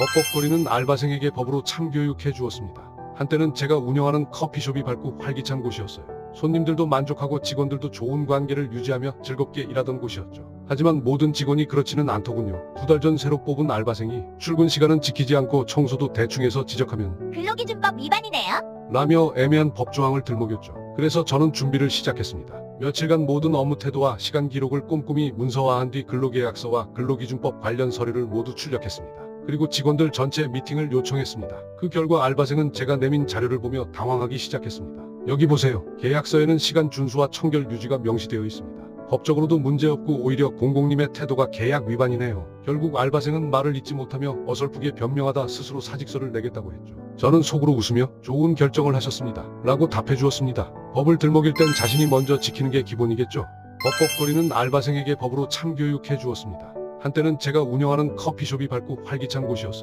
뻑뻑거리는 알바생에게 법으로 참교육해 주었습니다. 한때는 제가 운영하는 커피숍이 밝고 활기찬 곳이었어요. 손님들도 만족하고 직원들도 좋은 관계를 유지하며 즐겁게 일하던 곳이었죠. 하지만 모든 직원이 그렇지는 않더군요. 두 달 전 새로 뽑은 알바생이 출근 시간은 지키지 않고 청소도 대충해서 지적하면 근로기준법 위반이네요. 라며 애매한 법조항을 들먹였죠. 그래서 저는 준비를 시작했습니다. 며칠간 모든 업무 태도와 시간 기록을 꼼꼼히 문서화한 뒤 근로계약서와 근로기준법 관련 서류를 모두 출력했습니다. 그리고 직원들 전체 미팅을 요청했습니다. 그 결과 알바생은 제가 내민 자료를 보며 당황하기 시작했습니다. 여기 보세요. 계약서에는 시간 준수와 청결 유지가 명시되어 있습니다. 법적으로도 문제없고 오히려 공공님의 태도가 계약 위반이네요. 결국 알바생은 말을 잇지 못하며 어설프게 변명하다 스스로 사직서를 내겠다고 했죠. 저는 속으로 웃으며 좋은 결정을 하셨습니다. 라고 답해 주었습니다. 법을 들먹일 땐 자신이 먼저 지키는 게 기본이겠죠. 뻑뻑거리는 알바생에게 법으로 참교육해 주었습니다. 한때는 제가 운영하는 커피숍이 밝고 활기찬 곳이었어요.